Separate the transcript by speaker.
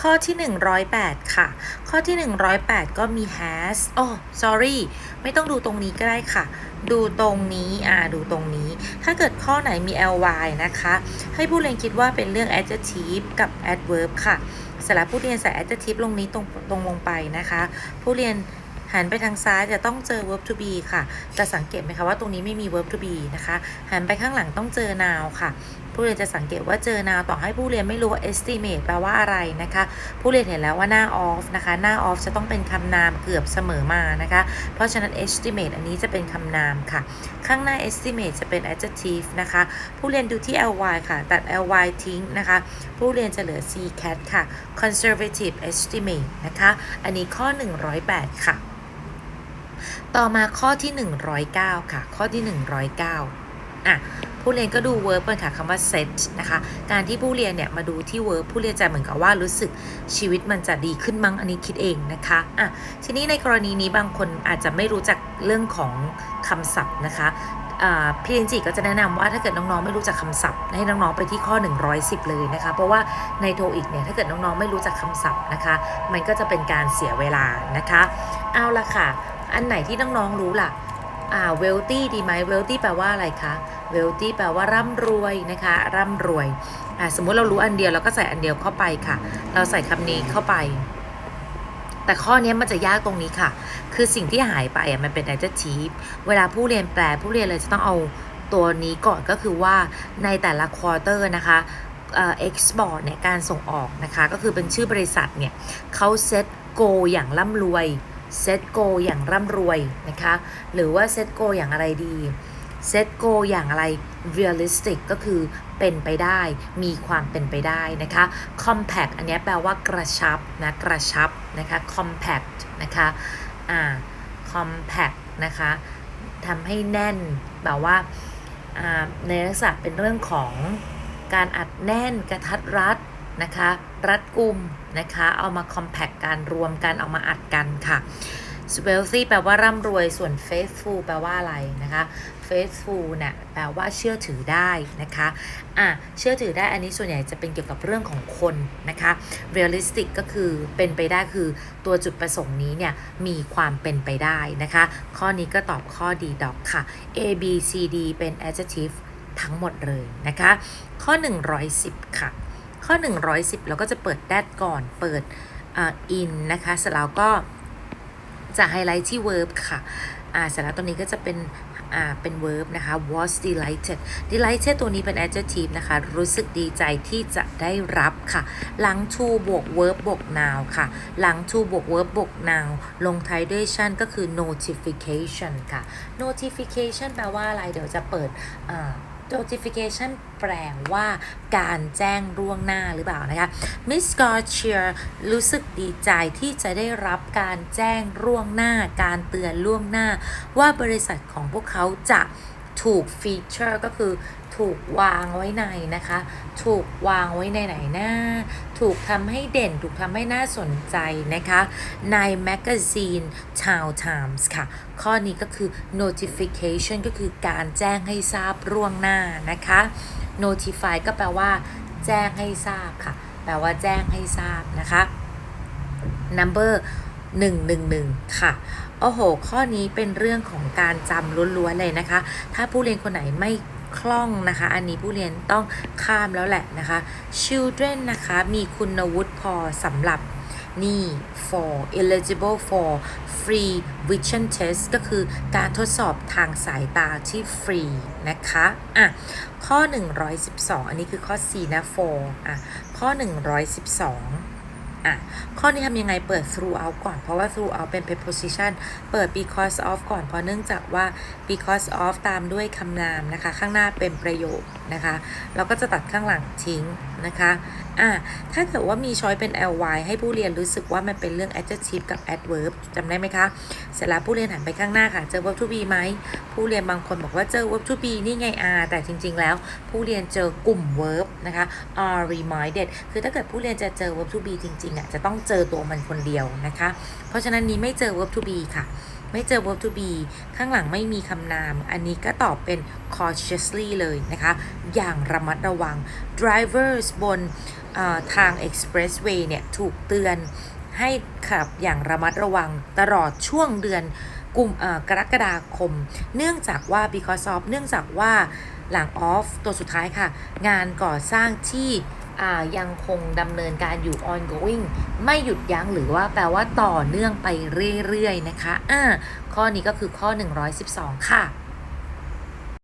Speaker 1: ข้อที่ 108 ค่ะ ข้อที่ 108 ก็มี has โอ้ sorry ไม่ต้องดูตรงนี้ก็ได้ค่ะ ดูตรงนี้ อ่า ดูตรงนี้ ถ้าเกิดข้อไหนมี ly นะคะ ให้ผู้เรียนคิดว่าเป็นเรื่อง adjective กับ adverb ค่ะสร็จแล้วผู้เรียนใส่ adjective ลงนี้ตรงตรงลงไปนะคะ ผู้เรียนหันไปทางซ้ายจะต้องเจอ verb to be ค่ะแต่สังเกตไหมคะว่าตรงนี้ไม่มี verb to be นะคะ หันไปข้างหลังต้องเจอ noun ค่ะ ผู้เรียนจะสังเกตว่าเจอ noun ต่อให้ผู้เรียนไม่รู้ว่า estimate แปลว่าอะไรนะคะ ผู้เรียนเห็นแล้วว่าหน้า off นะคะ หน้า off จะต้องเป็นคำนามเกือบเสมอมานะคะ เพราะฉะนั้น estimate อันนี้จะเป็นคำนามค่ะ ข้างหน้า estimate จะเป็น adjective นะคะ ผู้เรียนดูที่ ly ค่ะ ตัด ly ทิ้งนะคะ ผู้เรียนจะเหลือ c cat ค่ะ conservative estimate นะคะ อันนี้ข้อ 108 ค่ะ ต่อมาข้อที่ 109 ค่ะ ข้อที่ 109อะ ผู้เรียนก็ดู verb ก่อนค่ะคำว่า set นะคะ การที่ผู้เรียนเนี่ยมาดูที่ verb ผู้เรียนจะเหมือนกับว่ารู้สึกชีวิตมันจะดีขึ้นมั้งอันนี้คิดเองนะคะอะทีนี้ในกรณีนี้บางคนอาจจะไม่รู้จักเรื่องของคำศัพท์นะคะพี่เอนจิก็จะแนะนำว่าถ้าเกิดน้องๆไม่รู้จักคำศัพท์ ให้น้องๆไปที่ข้อ 110 เลยนะคะ เพราะว่าในโทอีกเนี่ยถ้าเกิดน้องๆไม่รู้จักคำศัพท์นะคะ มันก็จะเป็นการเสียเวลานะคะ เอาละค่ะ อันไหนที่น้องๆรู้ล่ะ อ่า wealthy ดีไหม wealthy แปลว่าอะไรคะ wealthy แปลว่าร่ำรวยนะคะ ร่ำรวยอ่าสมมุติเรารู้อันเดียวเราก็ใส่อันเดียวเข้าไปค่ะ เราใส่คำนี้เข้าไป แต่ข้อนี้มันจะยากตรงนี้ค่ะ คือสิ่งที่หายไปอะมันเป็น adjective เวลาผู้เรียนแปลผู้เรียนเลยจะต้องเอาตัวนี้ก่อนก็คือว่าในแต่ละ quarter นะคะเอ่อ export เนี่ยการส่งออกนะคะ ก็คือเป็นชื่อบริษัทเนี่ยเขาเซต go อย่างร่ำรวย เซตโกอย่างร่ำรวยนะคะ หรือว่าเซตโกอย่างอะไรดีเซตโกอย่างอะไร realistic ก็คือเป็นไปได้ มีความเป็นไปได้นะคะ compact อันนี้แปลว่ากระชับนะกระชับนะคะ compact นะคะอ่า compact นะคะทำให้แน่นแบบว่าในลักษณะเป็นเรื่องของการอัดแน่นกระทัดรัด นะคะ รัดกุมนะคะ เอามา compact การรวมกันเอามาอัดกันค่ะ wealthy แปลว่าร่ำรวยส่วน faithful แปลว่าอะไรนะคะ faithful เนี่ยแปลว่าเชื่อถือได้นะคะอะเชื่อถือได้อันนี้ส่วนใหญ่จะเป็นเกี่ยวกับเรื่องของคนนะคะ realistic ก็คือเป็นไปได้คือตัวจุดประสงค์นี้เนี่ยมีความเป็นไปได้นะคะ ข้อนี้ก็ตอบข้อดีดอกค่ะ A B C D เป็น adjective ทั้งหมดเลยนะคะ ข้อ 110 ค่ะ ข้อ 110 เราก็จะเปิด that ก่อน เปิดอ่า in นะคะเสร็จแล้วก็จะไฮไลท์ที่ verb ค่ะอ่าเสร็จแล้วตัวนี้ก็จะเป็นอ่าเป็น verb นะคะ was delighted delighted ตัวนี้เป็น adjective นะคะ รู้สึกดีใจที่จะได้รับค่ะ หลัง to บวก verb บวก noun ค่ะ หลัง to บวก verb บวก noun ลงท้ายด้วย tion ก็คือ notification ค่ะ notification แปลว่าอะไร เดี๋ยวจะเปิดอ่า notification แปลว่าการแจ้งล่วงหน้าหรือเปล่านะคะ Miss g a r c h i e r รู้สึกดีใจที่จะได้รับการแจ้งล่วงหน้า การเตือนล่วงหน้า ว่าบริษัทของพวกเขาจะ ถูกฟีเจอร์ก็คือถูกวางไว้ในนะคะ ถูกวางไว้ในไหนหน้า ถูกทำให้เด่น ถูกทำให้น่าสนใจนะคะ ในแมกกาซีน Town Times ค่ะ ข้อนี้ก็คือ notification ก็คือการแจ้งให้ทราบล่วงหน้านะคะ notify ก็แปลว่า แจ้งให้ทราบค่ะ แปลว่าแจ้งให้ทราบนะคะ number 111 ค่ะโอ้โห ข้อนี้เป็นเรื่องของการจำล้วนๆเลยนะคะ ถ้าผู้เรียนคนไหนไม่คล่องนะคะ อันนี้ผู้เรียนต้องข้ามแล้วแหละนะคะ children นะคะ มีคุณวุฒิพอสำหรับนี่ for eligible for free vision test ก็คือการทดสอบทางสายตาที่ฟรีนะคะ อะ ข้อ 112 อันนี้คือข้อ C นะ for อะ ข้อ 112 อะ ข้อนี้ทำยังไงเปิด throughout ก่อน เพราะว่า throughout เป็น preposition เปิด because of ก่อนเพราะเนื่องจากว่า because of ตามด้วยคำนามนะคะ ข้างหน้าเป็นประโยคนะคะ เราก็จะตัดข้างหลังทิ้งนะคะ อะ ถ้าเกิดว่ามีช้อยเป็น ly ให้ผู้เรียนรู้สึกว่ามันเป็นเรื่อง adjective กับ adverb จำได้ไหมคะ เสร็จแล้วผู้เรียนหันไปข้างหน้าค่ะ เจอ verb to be ไหม ผู้เรียนบางคนบอกว่าเจอ verb to be นี่ไง are แต่จริง ๆ แล้ว ผู้เรียนเจอกลุ่ม verb นะคะ are reminded คือถ้าเกิดผู้เรียนจะเจอ verb to be จริงๆอะจะต้องเจอตัวมันคนเดียวนะคะ เพราะฉะนั้นนี้ไม่เจอ verb to be ค่ะ ไม่เจอ verb to be ข้างหลังไม่มีคำนาม อันนี้ก็ตอบเป็น cautiously เลยนะคะ อย่างระมัดระวัง drivers บนทาง Expressway เนี่ยถูกเตือนให้ขับอย่างระมัดระวังตลอดช่วงเดือนกุมกรกฎาคม เนื่องจากว่า because of เนื่องจากว่าหลัง off ตัวสุดท้ายค่ะ งานก่อสร้างที่ ยังคงดำเนินการอยู่ ongoing ไม่หยุดยั้งหรือว่าแปลว่าต่อเนื่องไปเรื่อยๆนะคะอ่าข้อนี้ก็คือข้อ 112 ค่ะ